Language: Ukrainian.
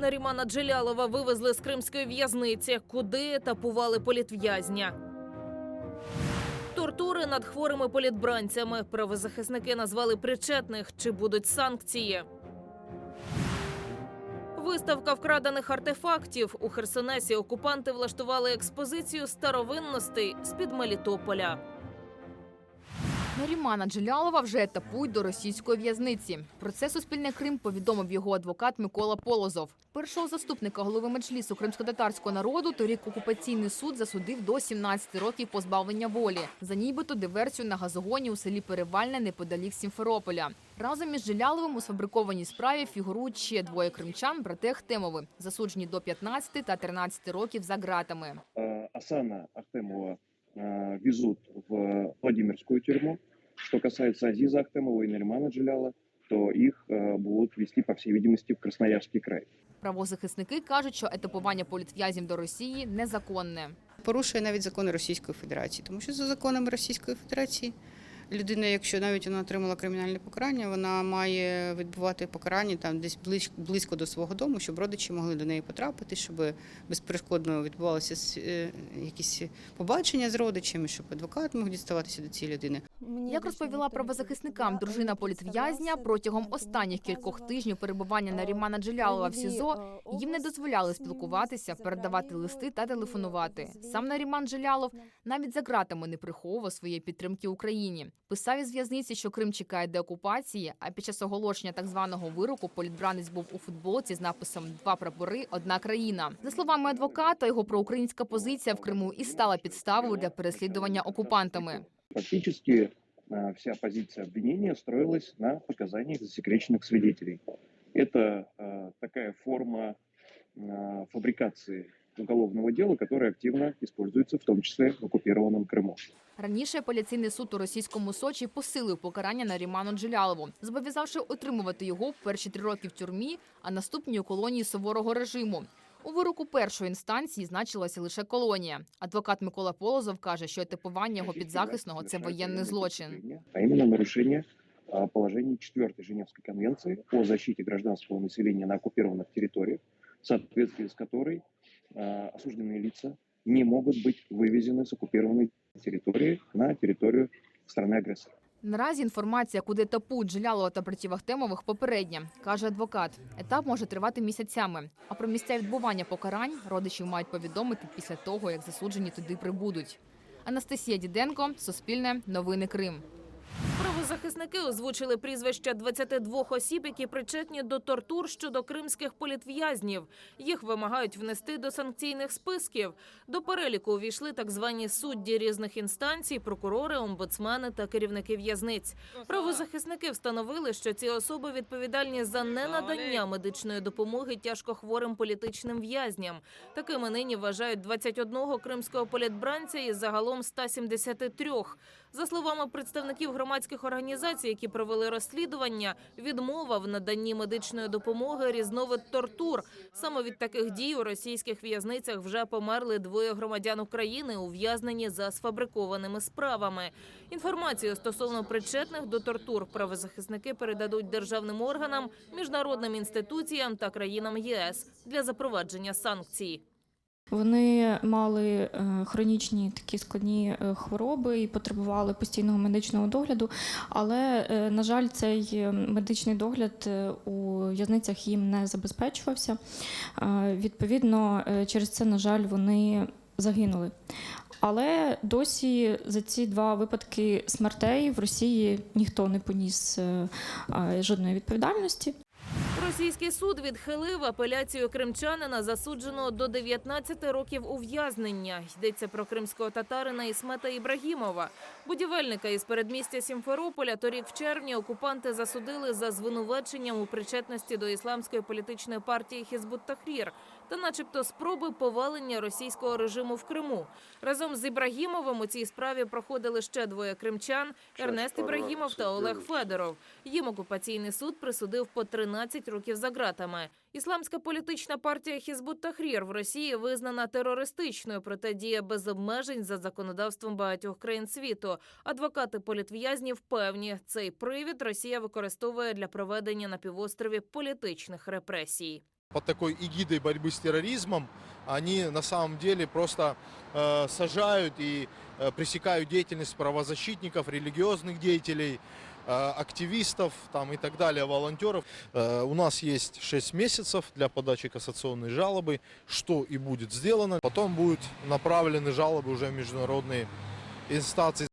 Нарімана Джелялова вивезли з кримської в'язниці, куди етапували політв'язня. Тортури над хворими політбранцями. Правозахисники назвали причетних. Чи будуть санкції? Виставка вкрадених артефактів у Херсонесі. Окупанти влаштували експозицію старовинностей з під Мелітополя. Нарімана Джелялова вже етапують до російської в'язниці. Про це Суспільне Крим повідомив його адвокат Микола Полозов. Першого заступника голови меджлісу кримськотатарського народу торік окупаційний суд засудив до 17 років позбавлення волі за нібито диверсію на газогоні у селі Перевальне неподалік Сімферополя. Разом із Джеляловим у сфабрикованій справі фігурують ще двоє кримчан, брати Ахтемови, засуджені до 15 та 13 років за ґратами. э, Асана Ахтемова везут в Владимирскую тюрьму. Что касается Азиза Ахтемова и Наримана Джиляла, то их будуть будут вести, по всей видимости, в Красноярский край. Правозахисники кажуть, що етапування політв'язів до Росії незаконне. порушує навіть закони Російської Федерації, тому що за законами Російської Федерації людина, якщо навіть вона отримала кримінальне покарання, вона має відбувати покарання там десь близько, близько до свого дому, щоб родичі могли до неї потрапити, щоб безперешкодно відбувалося с- е, якісь побачення з родичами, щоб адвокат мог діставатися до цієї людини. Як розповіла правозахисникам дружина політв'язня, протягом останніх кількох тижнів перебування Нарімана Джелялова в СІЗО їм не дозволяли спілкуватися, передавати листи та телефонувати. Сам Наріман Джелялов навіть за ґратами не приховував своєї підтримки Україні Писав із в'язниці, що Крим чекає деокупації. А під час оголошення так званого вироку політбранець був у футболці з написом Два прапори, одна країна. За словами адвоката, його проукраїнська позиція в Криму і стала підставою для переслідування окупантами. Фактически э, вся позиция обвинения строилась на показаниях засекреченных свидетелей. Это э, такая форма э, фабрикации уголовного дела, которая активно используется в том числе в оккупированном Крыму. Раніше апеляційний суд у російському Сочі посилив покарання на Ріману Джелялову, зобов'язавши отримувати його перші три роки в тюрмі, а наступні у колонії суворого режиму. У вироку першої інстанції значилася лише колонія. Адвокат Микола Полозов каже, що етипування його підзахисного це воєнний злочин. А именно нарушение а, положений 4 Женевской конвенции о защите гражданского населения на оккупированных территориях, в соответствии с которой а, осужденные лица не могут быть вывезены с оккупированной территории на территорию страны-агрессора. Наразі інформація, куди етапують Джелялова та братів Ахтемових, попередня, каже адвокат. Етап може тривати місяцями. А про місця відбування покарань родичів мають повідомити після того, як засуджені туди прибудуть. Анастасія Діденко, Суспільне, Новини Крим. Правозахисники озвучили прізвища 22 осіб, які причетні до тортур щодо кримських політв'язнів. Їх вимагають внести до санкційних списків. До переліку увійшли так звані судді різних інстанцій, прокурори, омбудсмени та керівники в'язниць. Правозахисники встановили, що ці особи відповідальні за ненадання медичної допомоги тяжкохворим політичним в'язням. Такими нині вважають 21 кримського політбранця із загалом 173. За словами представників громадських організацій, які провели розслідування, відмова в наданні медичної допомоги різновид тортур. Саме від таких дій у російських в'язницях вже померли двоє громадян України, ув'язнені за сфабрикованими справами. Інформацію стосовно причетних до тортур правозахисники передадуть державним органам, міжнародним інституціям та країнам ЄС для запровадження санкцій. Вони мали е, хронічні такі складні е, хвороби і потребували постійного медичного догляду. Але, е, на жаль, цей медичний догляд у в'язницях їм не забезпечувався. Відповідно, через це, на жаль, вони загинули. Але досі за ці два випадки смертей в Росії ніхто не поніс жодної відповідальності. Російський суд відхилив апеляцію кримчанина, засудженого до 19 років ув'язнення. Йдеться про кримського татарина Ісмета Ібрагімова. Будівельника із передмістя Сімферополя торік в червні окупанти засудили за звинуваченням у причетності до ісламської політичної партії Хізбут Тахрір та, начебто, спроби повалення російського режиму в Криму. Разом з Ібрагімовим у цій справі проходили ще двоє кримчан: Ернест Ібрагімов та Олег Федоров. Їм окупаційний суд присудив по 13 років за ґратами. Ісламська політична партія Хізбут Тахрір в Росії визнана терористичною, проте діє без обмежень за законодавством багатьох країн світу. Адвокати політв'язнів певні, цей привід Росія використовує для проведення на півострові політичних репресій. под такой эгидой борьбы с терроризмом они на самом деле просто э, сажают и э, пресекают деятельность правозащитников, религиозных деятелей, э, активистов там, и так далее, волонтеров. Э, у нас есть 6 месяцев для подачи кассационной жалобы, что и будет сделано. Потом будут направлены жалобы уже в международные инстанции.